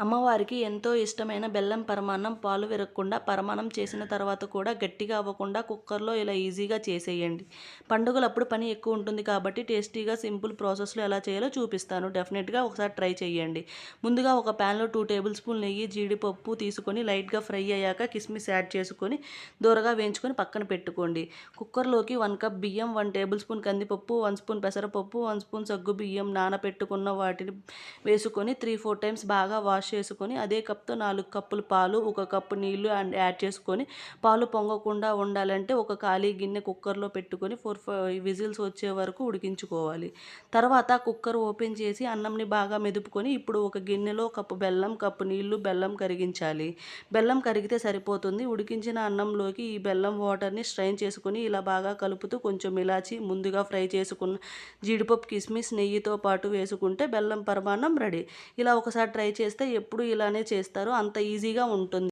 అమ్మవారికి ఎంతో ఇష్టమైన బెల్లం పరమాన్నం పాలు విరగకుండా పరమాన్నం చేసిన తర్వాత కూడా గట్టిగా అవ్వకుండా కుక్కర్లో ఇలా ఈజీగా చేసేయండి. పండుగలప్పుడు పని ఎక్కువ ఉంటుంది కాబట్టి టేస్టీగా సింపుల్ ప్రాసెస్లో ఎలా చేయాలో చూపిస్తాను. డెఫినెట్గా ఒకసారి ట్రై చేయండి. ముందుగా ఒక ప్యాన్లో టూ టేబుల్ స్పూన్ నెయ్యి జీడిపప్పు తీసుకొని లైట్గా ఫ్రై అయ్యాక కిస్మిస్ యాడ్ చేసుకొని దూరగా వేయించుకొని పక్కన పెట్టుకోండి. కుక్కర్లోకి వన్ కప్ బియ్యం వన్ టేబుల్ స్పూన్ కందిపప్పు వన్ స్పూన్ పెసరపప్పు వన్ స్పూన్ సగ్గు బియ్యం నానబెట్టుకున్న వాటిని వేసుకొని త్రీ ఫోర్ టైమ్స్ బాగా వాష్ చేసుకొని అదే కప్తో నాలుగు కప్పులు పాలు ఒక కప్పు నీళ్ళు అండ్ యాడ్ చేసుకొని పాలు పొంగకుండా ఉండాలంటే ఒక ఖాళీ గిన్నె కుక్కర్లో పెట్టుకొని ఫోర్ ఫైవ్ విజిల్స్ వచ్చే వరకు ఉడికించుకోవాలి. తర్వాత కుక్కర్ ఓపెన్ చేసి అన్నంని బాగా మెదుపుకొని ఇప్పుడు ఒక గిన్నెలో కప్పు బెల్లం కప్పు నీళ్ళు బెల్లం కరిగించాలి. బెల్లం కరిగితే సరిపోతుంది. ఉడికించిన అన్నంలోకి ఈ బెల్లం వాటర్ని స్ట్రైన్ చేసుకొని ఇలా బాగా కలుపుతూ కొంచెం ఇలాచి ముందుగా ఫ్రై చేసుకున్న జీడిపప్పు కిస్మిస్ నెయ్యితో పాటు వేసుకుంటే బెల్లం పరమాన్నం రెడీ. ఇలా ఒకసారి ట్రై చేస్తే ఎప్పుడు ఇలానే చేస్తారు అంత ఈజీగా ఉంటుంది.